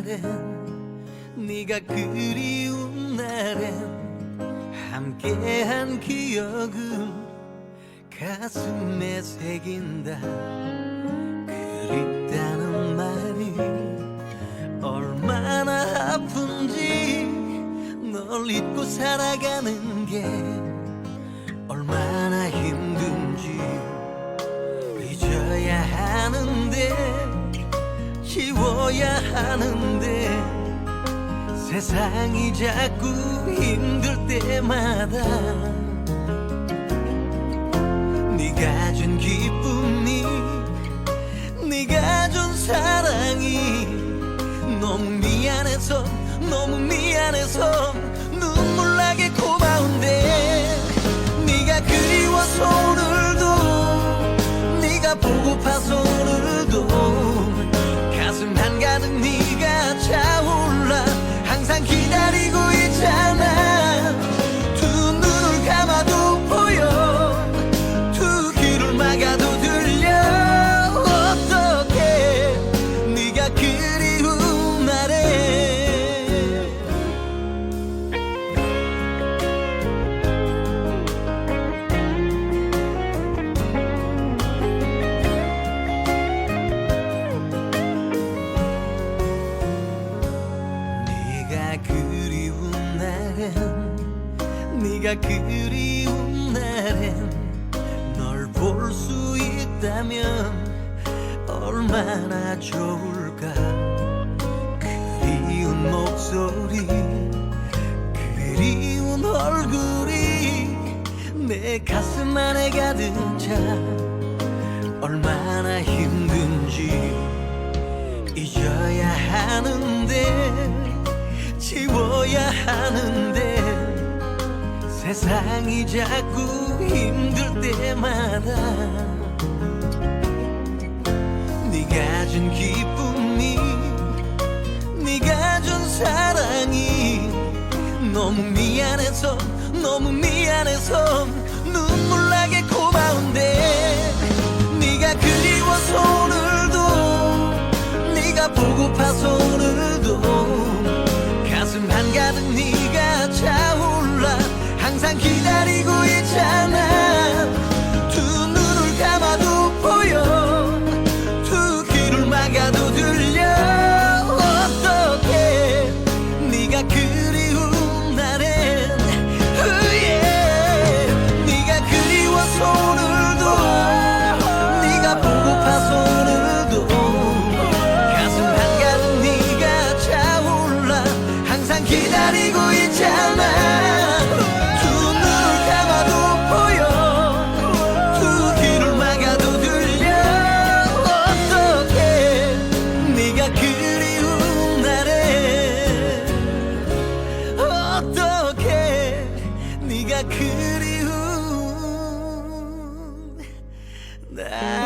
날엔 네가 그리운 날엔 함께한 기억을 가슴에 새긴다. 그립다는 말이 얼마나 아픈지 널 잊고 살아가는 게 지워야 하는데 세상이 자꾸 힘들 때마다 네가 준 기쁨이 네가 준 사랑이 너무 미안해서 너무 미안해서 눈물 나게 고마운데 네가 그리워서 오늘도 네가 보고파서 가슴 네가 그리운 날엔 널 볼 수 있다면 얼마나 좋을까? 그리운 목소리 그리운 얼굴이 내 가슴 안에 가득 차. 얼마나 힘든지 잊어야 하는데 지워야 하는데 세상이 자꾸 힘들 때마다 네가 준 기쁨이 네가 준 사랑이 너무 미안해서 너무 미안해서 눈물 나게 고마운데 네가 그리워서 오늘도 네가 보고파서 항상 기다리고 있잖아. 그리움 나